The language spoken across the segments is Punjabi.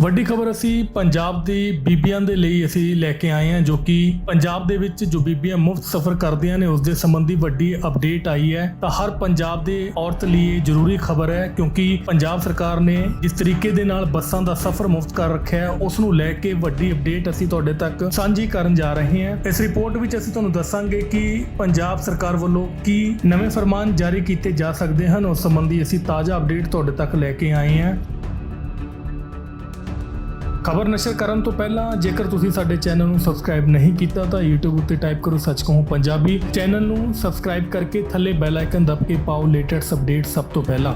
ਵੱਡੀ ਖਬਰ ਅਸੀਂ ਪੰਜਾਬ ਦੀ ਬੀਬੀਆਂ ਦੇ ਲਈ ਅਸੀਂ ਲੈ ਕੇ ਆਏ ਹਾਂ, ਜੋ ਕਿ ਪੰਜਾਬ ਦੇ ਵਿੱਚ ਜੋ ਬੀਬੀਆਂ ਮੁਫਤ ਸਫ਼ਰ ਕਰਦੀਆਂ ਨੇ ਉਸ ਦੇ ਸੰਬੰਧੀ ਵੱਡੀ ਅਪਡੇਟ ਆਈ ਹੈ। ਤਾਂ ਹਰ ਪੰਜਾਬ ਦੇ ਔਰਤ ਲਈ ਇਹ ਜ਼ਰੂਰੀ ਖਬਰ ਹੈ, ਕਿਉਂਕਿ ਪੰਜਾਬ ਸਰਕਾਰ ਨੇ ਜਿਸ ਤਰੀਕੇ ਦੇ ਨਾਲ ਬੱਸਾਂ ਦਾ ਸਫ਼ਰ ਮੁਫਤ ਕਰ ਰੱਖਿਆ ਹੈ, ਉਸ ਨੂੰ ਲੈ ਕੇ ਵੱਡੀ ਅਪਡੇਟ ਅਸੀਂ ਤੁਹਾਡੇ ਤੱਕ ਸਾਂਝੀ ਕਰਨ ਜਾ ਰਹੇ ਹਾਂ। ਇਸ ਰਿਪੋਰਟ ਵਿੱਚ ਅਸੀਂ ਤੁਹਾਨੂੰ ਦੱਸਾਂਗੇ ਕਿ ਪੰਜਾਬ ਸਰਕਾਰ ਵੱਲੋਂ ਕੀ ਨਵੇਂ ਫਰਮਾਨ ਜਾਰੀ ਕੀਤੇ ਜਾ ਸਕਦੇ ਹਨ, ਉਸ ਸੰਬੰਧੀ ਅਸੀਂ ਤਾਜ਼ਾ ਅਪਡੇਟ ਤੁਹਾਡੇ ਤੱਕ ਲੈ ਕੇ ਆਏ ਹਾਂ। ਖਬਰ ਨਸ਼ਰ ਕਰਨ ਤੋਂ ਪਹਿਲਾਂ, ਜੇਕਰ ਤੁਸੀਂ ਸਾਡੇ ਚੈਨਲ ਨੂੰ ਸਬਸਕ੍ਰਾਈਬ ਨਹੀਂ ਕੀਤਾ, ਤਾਂ YouTube ਉੱਤੇ ਟਾਈਪ ਕਰੋ ਸੱਚ ਕਹੋ ਪੰਜਾਬੀ। ਚੈਨਲ ਨੂੰ ਸਬਸਕ੍ਰਾਈਬ ਕਰਕੇ ਥੱਲੇ ਬੈਲ ਆਈਕਨ ਦਬ ਕੇ ਪਾਓ ਲੇਟੈਸਟ ਅਪਡੇਟ ਸਭ ਤੋਂ ਪਹਿਲਾਂ।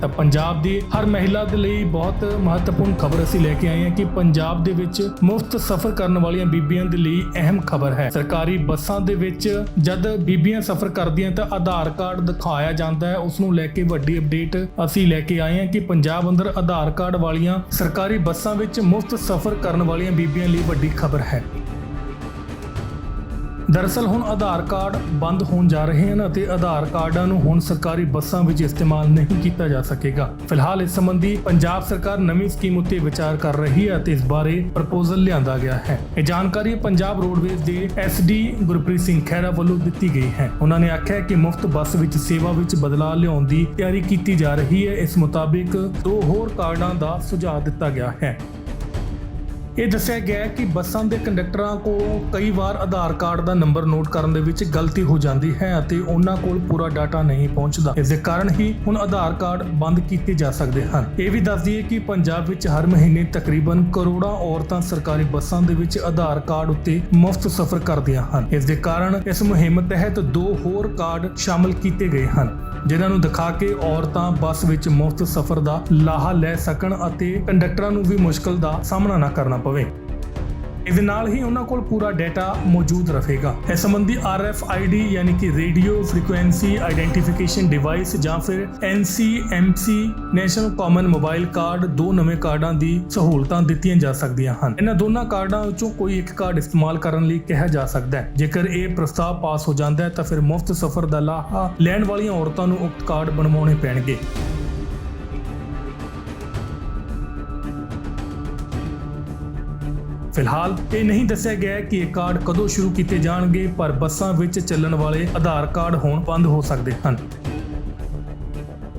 ਤਾਂ ਪੰਜਾਬ ਦੀ ਹਰ ਮਹਿਲਾ ਦੇ ਲਈ ਬਹੁਤ ਮਹੱਤਵਪੂਰਨ ਖਬਰ ਅਸੀਂ ਲੈ ਕੇ ਆਏ ਹਾਂ ਕਿ ਪੰਜਾਬ ਦੇ ਵਿੱਚ ਮੁਫਤ ਸਫ਼ਰ ਕਰਨ ਵਾਲੀਆਂ ਬੀਬੀਆਂ ਦੇ ਲਈ ਅਹਿਮ ਖਬਰ ਹੈ। ਸਰਕਾਰੀ ਬੱਸਾਂ ਦੇ ਵਿੱਚ ਜਦ ਬੀਬੀਆਂ ਸਫ਼ਰ ਕਰਦੀਆਂ ਤਾਂ ਆਧਾਰ ਕਾਰਡ ਦਿਖਾਇਆ ਜਾਂਦਾ ਹੈ। ਉਸ ਨੂੰ ਲੈ ਕੇ ਵੱਡੀ ਅਪਡੇਟ ਅਸੀਂ ਲੈ ਕੇ ਆਏ ਹਾਂ ਕਿ ਪੰਜਾਬ ਅੰਦਰ ਆਧਾਰ ਕਾਰਡ ਵਾਲੀਆਂ ਸਰਕਾਰੀ ਬੱਸਾਂ ਵਿੱਚ ਮੁਫਤ ਸਫ਼ਰ ਕਰਨ ਵਾਲੀਆਂ ਬੀਬੀਆਂ ਲਈ ਵੱਡੀ ਖਬਰ ਹੈ। ਦਰਅਸਲ ਹੁਣ ਆਧਾਰ ਕਾਰਡ ਬੰਦ ਹੋਣ ਜਾ ਰਹੇ ਹਨ ਅਤੇ ਆਧਾਰ ਕਾਰਡਾਂ ਨੂੰ ਹੁਣ ਸਰਕਾਰੀ ਬੱਸਾਂ ਵਿੱਚ ਇਸਤੇਮਾਲ ਨਹੀਂ ਕੀਤਾ ਜਾ ਸਕੇਗਾ। ਫਿਲਹਾਲ ਇਸ ਸੰਬੰਧੀ ਪੰਜਾਬ ਸਰਕਾਰ ਨਵੀਂ ਸਕੀਮ ਉੱਤੇ ਵਿਚਾਰ ਕਰ ਰਹੀ ਹੈ ਅਤੇ ਇਸ ਬਾਰੇ ਪ੍ਰਪੋਜ਼ਲ ਲਿਆਂਦਾ ਗਿਆ ਹੈ। ਇਹ ਜਾਣਕਾਰੀ ਪੰਜਾਬ ਰੋਡਵੇਜ਼ ਦੇ ਐਸਡੀ ਗੁਰਪ੍ਰੀਤ ਸਿੰਘ ਖਹਿਰਾ ਵੱਲੋਂ ਦਿੱਤੀ ਗਈ ਹੈ। ਉਹਨਾਂ ਨੇ ਆਖਿਆ ਕਿ ਮੁਫਤ ਬੱਸ ਵਿੱਚ ਸੇਵਾ ਵਿੱਚ ਬਦਲਾਅ ਲਿਆਉਣ ਦੀ ਤਿਆਰੀ ਕੀਤੀ ਜਾ ਰਹੀ ਹੈ। ਇਸ ਮੁਤਾਬਿਕ ਦੋ ਹੋਰ ਕਾਰਡਾਂ ਦਾ ਸੁਝਾਅ ਦਿੱਤਾ ਗਿਆ ਹੈ। ਇਹ ਦੱਸਿਆ ਗਿਆ ਹੈ ਕਿ ਬੱਸਾਂ ਦੇ ਕੰਡਕਟਰਾਂ ਕੋਲ ਕਈ ਵਾਰ ਆਧਾਰ ਕਾਰਡ ਦਾ ਨੰਬਰ ਨੋਟ ਕਰਨ ਦੇ ਵਿੱਚ ਗਲਤੀ ਹੋ ਜਾਂਦੀ ਹੈ ਅਤੇ ਉਹਨਾਂ ਕੋਲ ਪੂਰਾ ਡਾਟਾ ਨਹੀਂ ਪਹੁੰਚਦਾ। ਇਸ ਦੇ ਕਾਰਨ ਹੀ ਹੁਣ ਆਧਾਰ ਕਾਰਡ ਬੰਦ ਕੀਤੇ ਜਾ ਸਕਦੇ ਹਨ। ਇਹ ਵੀ ਦੱਸ ਦਈਏ ਕਿ ਪੰਜਾਬ ਵਿੱਚ ਹਰ ਮਹੀਨੇ ਤਕਰੀਬਨ ਕਰੋੜਾਂ ਔਰਤਾਂ ਸਰਕਾਰੀ ਬੱਸਾਂ ਦੇ ਵਿੱਚ ਆਧਾਰ ਕਾਰਡ ਉੱਤੇ ਮੁਫਤ ਸਫ਼ਰ ਕਰਦੀਆਂ ਹਨ। ਇਸ ਦੇ ਕਾਰਨ ਇਸ ਮੁਹਿੰਮ ਤਹਿਤ ਦੋ ਹੋਰ ਕਾਰਡ ਸ਼ਾਮਲ ਕੀਤੇ ਗਏ ਹਨ, ਜਿਨ੍ਹਾਂ ਨੂੰ ਦਿਖਾ ਕੇ ਔਰਤਾਂ ਬੱਸ ਵਿੱਚ ਮੁਫਤ ਸਫ਼ਰ ਦਾ ਲਾਹਾ ਲੈ ਸਕਣ ਅਤੇ ਕੰਡਕਟਰਾਂ ਨੂੰ ਵੀ ਮੁਸ਼ਕਲ ਦਾ ਸਾਹਮਣਾ ਨਾ ਕਰਨਾ ਪਵੇ। ਇਸ ਨਾਲ ਹੀ ਉਹਨਾਂ ਕੋਲ ਪੂਰਾ ਡਾਟਾ ਮੌਜੂਦ ਰਹੇਗਾ। ਇਸ ਸੰਬੰਧੀ RFID ਯਾਨੀ ਕਿ ਰੇਡੀਓ ਫ੍ਰੀਕੁਐਂਸੀ ਆਈਡੈਂਟੀਫਿਕੇਸ਼ਨ ਡਿਵਾਈਸ ਜਾਂ ਫਿਰ NCMC national common mobile card ਦੋ ਨਵੇਂ ਕਾਰਡਾਂ ਦੀ ਸਹੂਲਤਾਂ ਦਿੱਤੀਆਂ ਜਾ ਸਕਦੀਆਂ ਹਨ। ਇਹਨਾਂ ਦੋਨਾਂ ਕਾਰਡਾਂ ਵਿੱਚੋਂ ਕੋਈ ਇੱਕ ਕਾਰਡ ਇਸਤੇਮਾਲ ਕਰਨ ਲਈ ਕਿਹਾ ਜਾ ਸਕਦਾ ਹੈ। ਜੇਕਰ ਇਹ ਪ੍ਰਸਤਾਵ ਪਾਸ ਹੋ ਜਾਂਦਾ ਹੈ ਤਾਂ ਫਿਰ ਮੁਫਤ ਸਫ਼ਰ ਦਾ ਲਾਹਾ ਲੈਣ ਵਾਲੀਆਂ ਔਰਤਾਂ ਨੂੰ ਉਕਤ ਕਾਰਡ ਬਣਵਾਉਣੇ ਪੈਣਗੇ। ਫਿਲਹਾਲ ਇਹ ਨਹੀਂ ਦੱਸਿਆ ਗਿਆ ਕਿ ਇਹ ਕਾਰਡ ਕਦੋਂ ਸ਼ੁਰੂ ਕੀਤੇ ਜਾਣਗੇ, ਪਰ ਬੱਸਾਂ ਵਿੱਚ ਚੱਲਣ ਵਾਲੇ ਆਧਾਰ ਕਾਰਡ ਹੁਣ ਬੰਦ ਹੋ ਸਕਦੇ ਹਨ।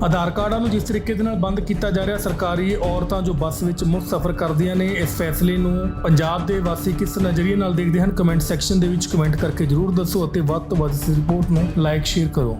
ਆਧਾਰ ਕਾਰਡਾਂ ਨੂੰ ਜਿਸ ਤਰੀਕੇ ਦੇ ਨਾਲ ਬੰਦ ਕੀਤਾ ਜਾ ਰਿਹਾ, ਸਰਕਾਰੀ ਔਰਤਾਂ ਜੋ ਬੱਸ ਵਿੱਚ ਮੁਫਤ ਸਫ਼ਰ ਕਰਦੀਆਂ ਨੇ, ਇਸ ਫੈਸਲੇ ਨੂੰ ਪੰਜਾਬ ਦੇ ਵਾਸੀ ਕਿਸ ਨਜ਼ਰੀਏ ਨਾਲ ਦੇਖਦੇ ਹਨ? ਕਮੈਂਟ ਸੈਕਸ਼ਨ ਦੇ ਵਿੱਚ ਕਮੈਂਟ ਕਰਕੇ ਜਰੂਰ ਦੱਸੋ ਅਤੇ ਵੱਧ ਤੋਂ ਵੱਧ ਇਸ ਰਿਪੋਰਟ ਨੂੰ ਲਾਈਕ, ਸ਼ੇਅਰ ਕਰੋ।